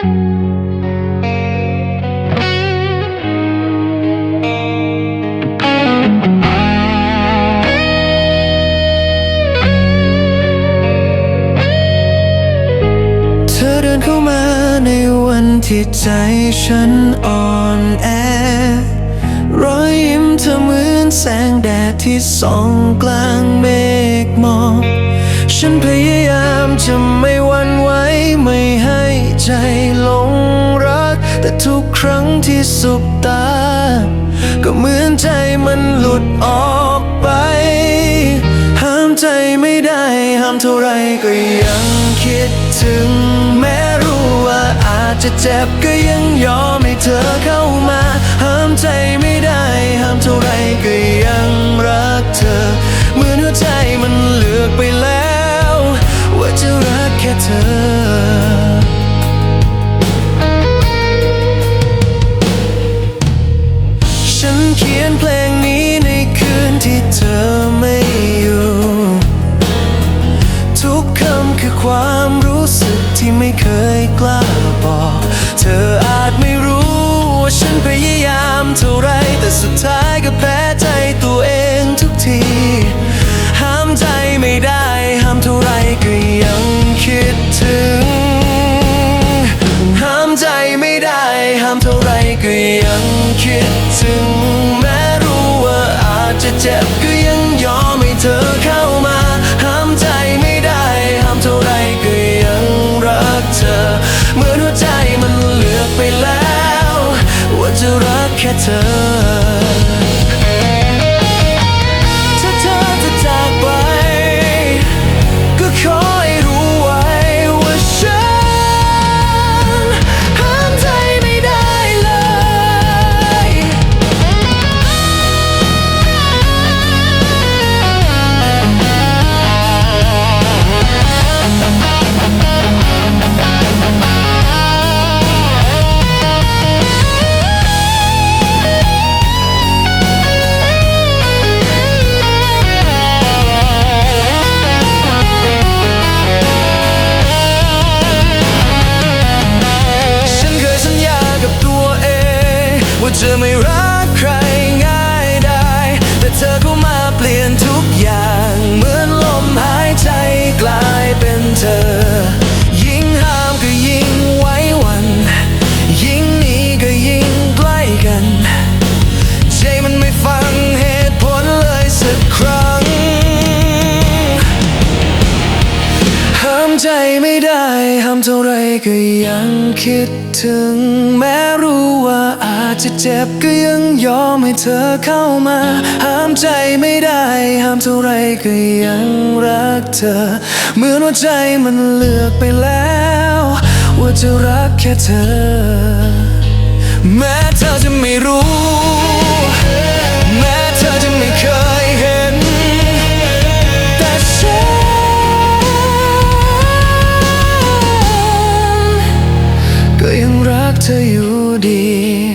ในวันที่ใจฉันอ่อนแอ รอยยิ้มเธอเหมือนแสงแดดที่ส่องกลางเมฆมองฉันพยายามจะ สุบตา ก็เหมือนใจมันหลุดออกไป ห้ามใจไม่ได้ ห้ามเท่าไรก็ยังคิดถึง แม้รู้ว่าอาจจะเจ็บก็ยังยอมให้เธอเข้ามา ห้ามใจไม่ได้ ห้ามเท่าไรก็ยังรักเธอ เหมือนหัวใจมันเลือกไปแล้ว ว่าจะรักแค่เธอ ฉันพยายามเท่าไรแต่สุดท้ายก็แพ้ใจตัวเองทุกที ห้ามใจไม่ได้ ห้ามเท่าไรก็ยังคิดถึง ห้ามใจไม่ได้ ห้ามเท่าไรก็ยังคิดถึง แม้รู้ว่าอาจจะเจ็บก็ยังยอม รั ว่า ห้ามใจไม่ได้ห้ามเท่าไรก็ยังคิดถึง แม้รู้ว่าอาจจะเจ็บก็ยังยอมให้เธอเข้ามา ห้ามใจไม่ได้ห้ามเท่าไรก็ยังรักเธอ เหมือนว่าใจมันเลือกไปแล้ว ว่าจะรักแค่เธอ แม้เธอจะไม่รู้ to you, dear.